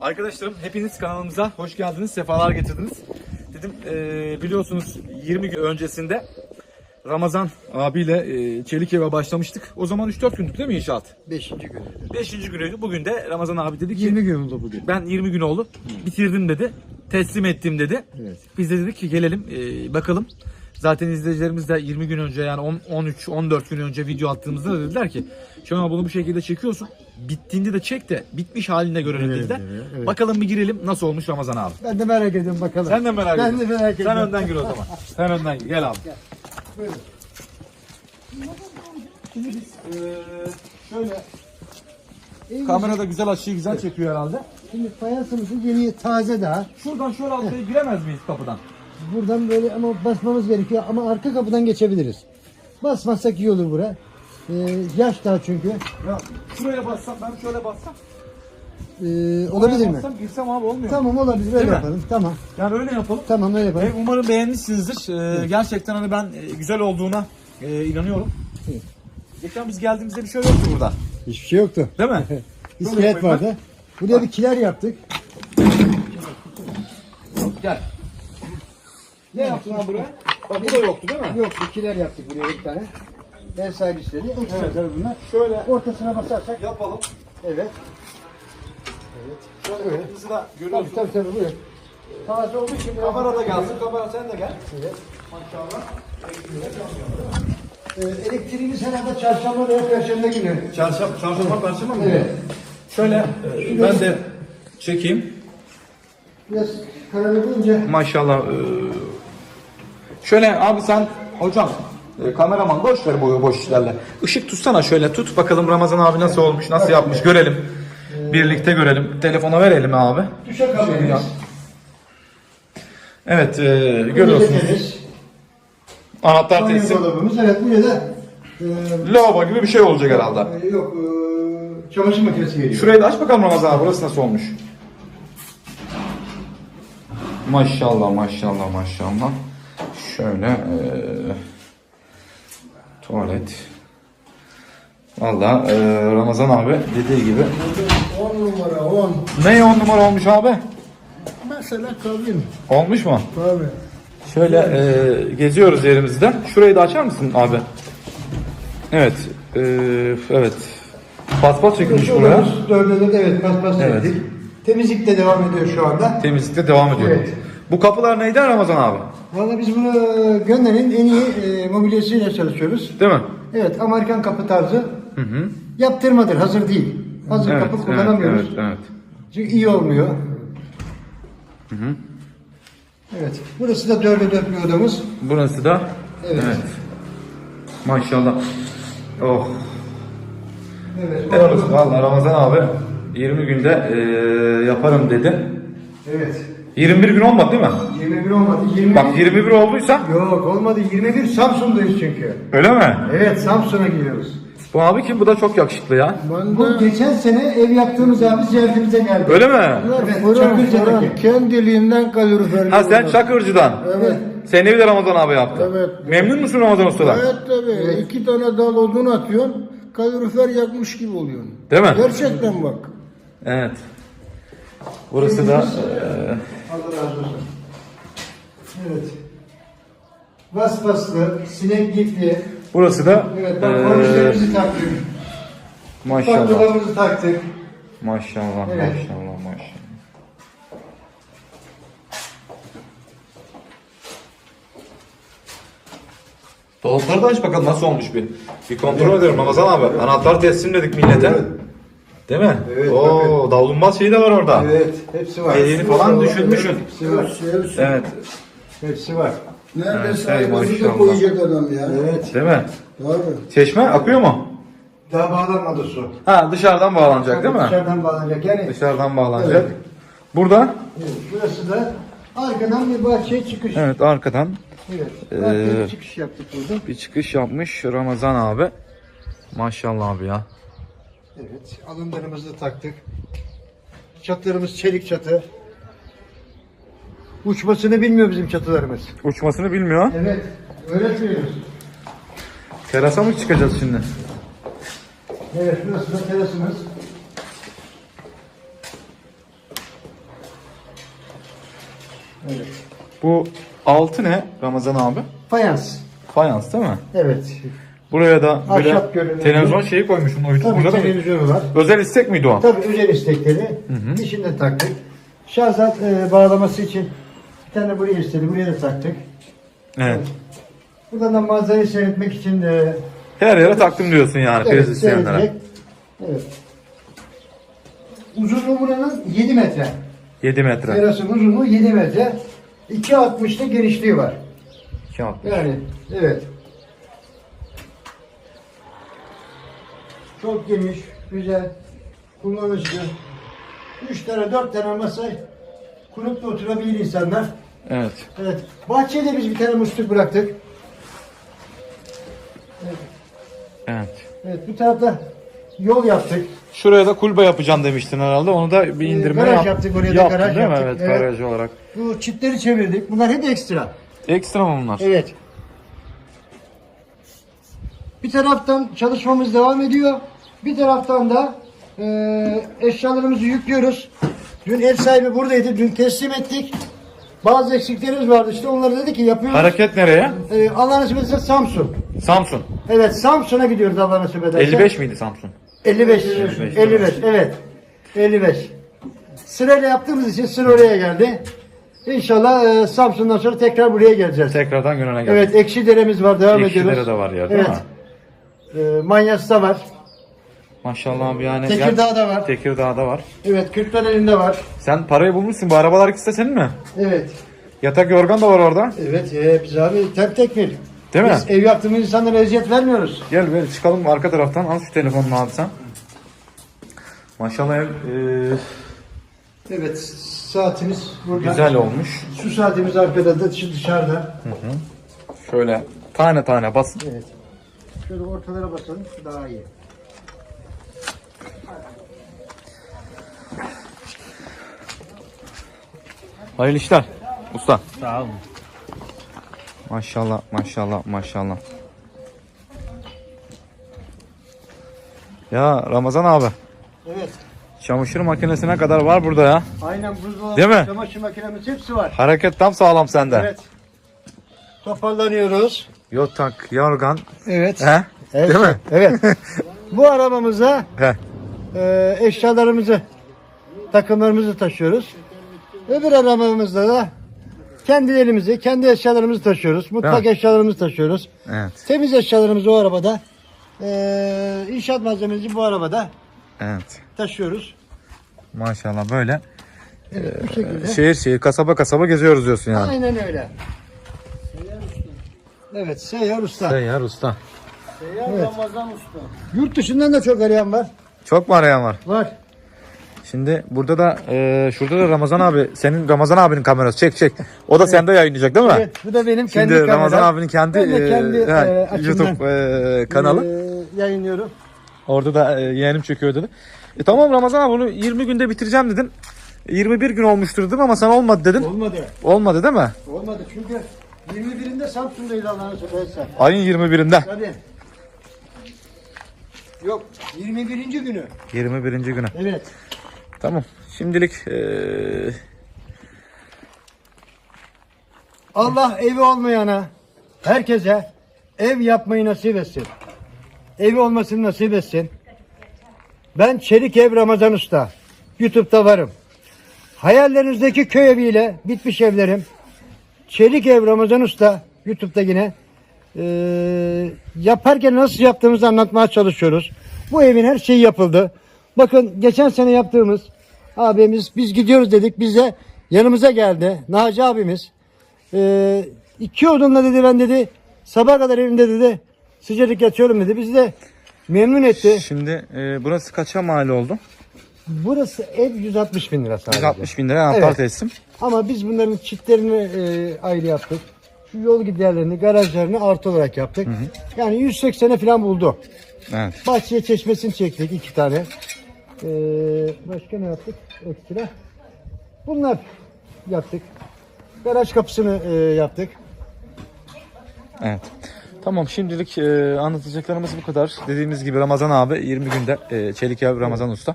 Arkadaşlarım hepiniz kanalımıza hoş geldiniz, sefalar getirdiniz. Dedim eee, biliyorsunuz 20 gün öncesinde Ramazan abiyle eee Çelik Ev'e başlamıştık. O zaman 3-4 gündük değil mi inşaat? Beşinci günü. 5. günüydü. Bugün de Ramazan abi dedi ki 20 gün oldu bugün. ben 20 gün oldu bitirdim dedi. Teslim ettim dedi. Evet. Biz de dedik ki gelelim eee, bakalım. Zaten izleyicilerimiz de 20 gün önce yani 10, 13 14 gün önce video attığımızda da dediler ki Şenol bunu bu şekilde çekiyorsun. Bittiğinde de çek de bitmiş halinde görelim Evet, dediler. evet, evet. Bakalım bir girelim nasıl olmuş Ramazan abi. Ben de merak ediyorum bakalım. Sen de merak Ben ediyorsun. de merak Sen ediyorum. önden gir o zaman. Sen önden gir. Gel abi. Buyurun. Şimdi biz eee, şöyle kamerada güzel açıyı güzel çekiyor herhalde. Şimdi fayansımız yeni taze daha. Şuradan şöyle altaya giremez miyiz kapıdan? Buradan böyle ama basmamız gerekiyor ama arka kapıdan geçebiliriz. Basmazsak iyi olur bura. Ee, yaş daha çünkü. Ya şuraya bassam ben şöyle bassam. Ee, olabilir Oraya mi? Bassam girsem abi olmuyor. Tamam olabilir öyle mi? yapalım. Tamam. Yani öyle yapalım. Tamam öyle E, yapalım. umarım beğenmişsinizdir. Ee, gerçekten hani ben e, güzel olduğuna e, inanıyorum. Evet. Geçen biz geldiğimizde bir şey yoktu burada. Hiçbir şey yoktu. Değil mi? İskelet yapayım vardı. Buraya bir kiler yaptık. Gel. Ne yaptın abi buraya? Bak bu da yoktu değil mi? Yok bir kiler yaptık buraya bir tane. Ev sahibi istedi. Ekstra tabii bunlar. Şöyle Ortasına basarsak. yapalım. Evet. Şöyle Evet. kapımızı da Tabii görüyorsun. tabii tabii buyur. Taze olduğu için. Kamera da gelsin. Kamera sen de gel. Evet. Maşallah. Ee, elektriğimiz herhalde çarşamba veya perşembe günü. Çarşamba, çarşamba, perşembe mi? Evet. Şöyle e, ben de çekeyim. Biraz kararınca Maşallah. e, Şöyle abi sen hocam e, kameraman boş ver bu boş işlerle. Işık tutsana şöyle tut bakalım Ramazan abi nasıl olmuş nasıl yapmış görelim. Birlikte görelim. Telefona verelim abi. düşe kalıyoruz. Evet e, görüyorsunuz. Anahtar Banyo teslim. dolabımız. Evet buraya da e, Lavabo gibi bir şey olacak herhalde. e, yok e, çamaşır makinesi geliyor. Şurayı da aç bakalım Ramazan abi burası nasıl olmuş. Maşallah maşallah maşallah. Şöyle eee tuvalet. Valla eee, Ramazan abi dediği gibi. 10 numara 10. Ne on numara olmuş abi? Mesela kabin. Olmuş mu? Tabii. Şöyle eee, geziyoruz yerimizde. Şurayı da açar mısın abi? Evet. eee, evet. Paspas çekilmiş buraya. Dörde de evet paspas Evet. çektik. Temizlik de devam ediyor şu anda. Temizlikte devam ediyor. Evet. Bu kapılar neydi Ramazan abi? Valla biz bunu Gönder'in en iyi e, mobilyasıyla çalışıyoruz. Değil mi? Evet Amerikan kapı tarzı. Hı hı. Yaptırmadır hazır değil. Hazır Evet, kapı evet, kullanamıyoruz. Evet, evet. Çünkü iyi olmuyor. Evet. Burası da dörde dört bir odamız. Burası da Evet. Maşallah. Oh. Evet. Olsun. Valla Ramazan abi 20 günde eee, yaparım dedi. Evet. 21 gün olmadı değil mi? 21 olmadı. 20 Bak 21 olduysa Yok olmadı. 21 Samsun'dayız çünkü. öyle mi? Evet Samsun'a gidiyoruz. Bu abi kim? Bu da çok yakışıklı ya. Bu geçen sene ev yaptığımız abi ziyaretimize geldi. Öyle mi? Evet, Çakırca'daki. Kendiliğinden kalorifer. Ha sen Çakırcı'dan. Evet. Senin evi de Ramazan abi yaptı. Evet. Memnun musun Ramazan Usta'dan? Evet tabii. İki tane dal odun atıyorsun. Kalorifer yakmış gibi oluyorsun. Değil mi? Gerçekten bak. Evet. Burası da eee, Allah razı olsun. Evet. Bas baslı, sinek lifli. burası da Evet bak kornişlerimizi taktık. maşallah. Baklavalarımızı taktık. Maşallah, Evet. maşallah, maşallah. Dolapları da aç bakalım nasıl olmuş bir. Bir kontrol edelim Ramazan abi. Anahtar teslim dedik millete. Değil mi? Evet, Oo, davlumbaz şeyi de var orada. Evet, hepsi var. Dediğini falan düşünmüşsün. Hepsi var. Evet. Hepsi var. Neredeyse Evet, ayvazı maşallah. da koyacak adam ya. Evet. Değil mi? Tabii. Çeşme akıyor mu? Daha bağlanmadı su. Ha dışarıdan bağlanacak değil mi? Dışarıdan bağlanacak. Yani Dışarıdan bağlanacak. Evet. Burada? evet, burası da arkadan bir bahçeye çıkış. Evet arkadan Evet. Bahçeye Ee, bir çıkış yaptık burada. bir çıkış yapmış Ramazan abi. Maşallah abi ya. Evet. Alınlarımızı da taktık. Çatılarımız çelik çatı. Uçmasını bilmiyor bizim çatılarımız. Uçmasını bilmiyor. Evet. Öğretmiyoruz. Terasa mı çıkacağız şimdi? Evet. Burası da terasımız. Evet. Bu altı ne Ramazan abi? Fayans. Fayans değil mi? Evet. Buraya da böyle Ahşap görünümlü. televizyon şeyi koymuşsun uyutup Tabii burada da mı? televizyonu var. Özel istek miydi o? Tabii özel istekleri. Dişinde taktık. Şarjat e, bağlaması için bir tane buraya istedi. Buraya da taktık. Evet. Buradan da manzarayı seyretmek için de Her yere taktım diyorsun yani priz isteyenlere. seyredecek. Evet. Uzunluğu buranın 7 metre. 7 metre. Terasın uzunluğu 7 metre. 2.60'da genişliği var. Kağıt. Yani evet. Çok geniş, güzel, kullanışlı. 3 tane 4 tane masa kurup da oturabilir insanlar. Evet. Evet. Bahçede biz bir tane musluk bıraktık. Evet. Evet bu tarafta yol yaptık. Şuraya da kulübe yapacağım demiştin herhalde. Onu da bir Ee, indirme garaj yap- yaptık, oraya da yaptın garaj değil mi? yaptık. Evet, Evet. garaj olarak. Bu çitleri çevirdik. Bunlar hep ekstra. Ekstra mı bunlar? Evet. Bir taraftan çalışmamız devam ediyor. Bir taraftan da e, eşyalarımızı yüklüyoruz. Dün ev sahibi buradaydı. Dün teslim ettik. Bazı eksiklerimiz vardı işte onları dedi ki yapıyoruz. Hareket nereye? E, Allah nasip ederse Samsun. Samsun. Evet Samsun'a gidiyoruz Allah nasip ederse. 55 miydi Samsun? 55. 55. evet. 55. Sırayla yaptığımız için sıra oraya geldi. İnşallah e, Samsun'dan sonra tekrar buraya geleceğiz. Tekrardan Gönen'e geldi. Evet ekşi deremiz var devam Ekşilere ediyoruz. de var ya değil Evet. mi? E, Manyas'ta var. Maşallah abi yani. Tekirdağ'da var. Tekirdağ'da var. Evet Kırklareli'nde var. Sen parayı bulmuşsun. Bu arabalar ikisi de senin mi? Evet. Yatak yorgan da var orada. Evet e, biz abi tek tek bir. Değil mi? Biz ev yaptığımız insanlara eziyet vermiyoruz. Gel böyle çıkalım arka taraftan. Al şu telefonunu abi sen. Maşallah ev e, Evet saatimiz burada. güzel olmuş. Su saatimiz arkada da dışarıda. Şöyle tane tane bas. Evet. Şöyle ortalara basalım daha iyi. Hayırlı işler. Usta. Sağ olun. Maşallah maşallah maşallah. Ya Ramazan abi. Evet. Çamaşır makinesine kadar var burada ya. Aynen buzdolabı, Değil mi? çamaşır makinemiz hepsi var. Hareket tam sağlam sende. Evet. Toparlanıyoruz. Yotak, yorgan. Evet. He? Evet. Değil mi? Evet. Bu arabamıza He. e, eşyalarımızı, takımlarımızı taşıyoruz. Öbür arabamızda da kendi elimizi, kendi eşyalarımızı taşıyoruz. Mutfak Değil eşyalarımızı taşıyoruz. Evet. Temiz eşyalarımızı o arabada, e, inşaat malzememizi bu arabada Evet. taşıyoruz. Maşallah böyle. Evet, bu şekilde. Şehir şehir, kasaba kasaba geziyoruz diyorsun yani. Aynen öyle. Evet, Seyyar Usta. Seyyar usta. Evet. Yurt dışından da çok arayan var. Çok mu arayan var? Var. Şimdi burada da e, şurada da Ramazan abi, senin Ramazan abinin kamerası. Çek çek. O da sende yayınlayacak değil mi? Evet, bu da benim kendi Şimdi Ramazan kameram. abinin kendi, e, kendi, e, açımdan, YouTube e, kanalı. e, yayınlıyorum. Orada da e, yeğenim çekiyor dedi. E, tamam Ramazan abi bunu 20 günde bitireceğim dedin. 21 gün olmuştur dedim ama sen olmadı dedin. Olmadı. Olmadı değil mi? Olmadı çünkü 21'inde Samsun'daydı Allah'ın seversen. Ayın 21'inde. Tabii. Yok 21. günü. 21. günü. Evet. Tamam. Şimdilik e, Allah evi olmayana herkese ev yapmayı nasip etsin. Evi olmasını nasip etsin. Ben Çelik Ev Ramazan Usta. YouTube'da varım. Hayallerinizdeki köy eviyle bitmiş evlerim. Çelik Ev Ramazan Usta. YouTube'da yine. Ee, yaparken nasıl yaptığımızı anlatmaya çalışıyoruz. Bu evin her şeyi yapıldı. Bakın geçen sene yaptığımız abimiz biz gidiyoruz dedik. Bize yanımıza geldi. Naci abimiz. Ee, iki odunla dedi ben dedi sabah kadar evimde dedi sıcacık yatıyorum dedi. Bizi de memnun etti. şimdi e, burası kaça mal oldu? Burası ev 160 bin lira sadece. 160 bin lira anahtar Evet. teslim. Ama biz bunların çitlerini e, ayrı yaptık. Şu yol giderlerini, garajlarını artı olarak yaptık. Yani 180'e falan buldu. Evet. Bahçeye çeşmesini çektik iki tane. Ee, başka ne yaptık? Ekstra. Bunlar yaptık. Garaj kapısını e, yaptık. Evet. Tamam şimdilik e, anlatacaklarımız bu kadar. Dediğimiz gibi Ramazan abi 20 günde e, Çelik Ev Ramazan Usta.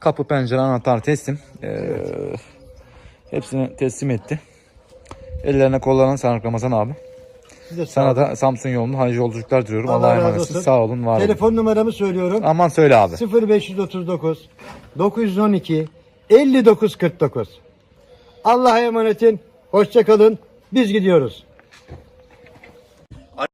Kapı pencere anahtar teslim. E, hepsini teslim etti. Ellerine kollarına sağlık Ramazan abi. Sana da Samsun yolunda hayırlı yolculuklar diliyorum. Allah Allah'a emanetsin. olsun. Sağ olun, var olun. Telefon numaramı söylüyorum. Aman söyle abi. 0539 912 5949. Allah'a emanetin. Hoşça kalın. Biz gidiyoruz.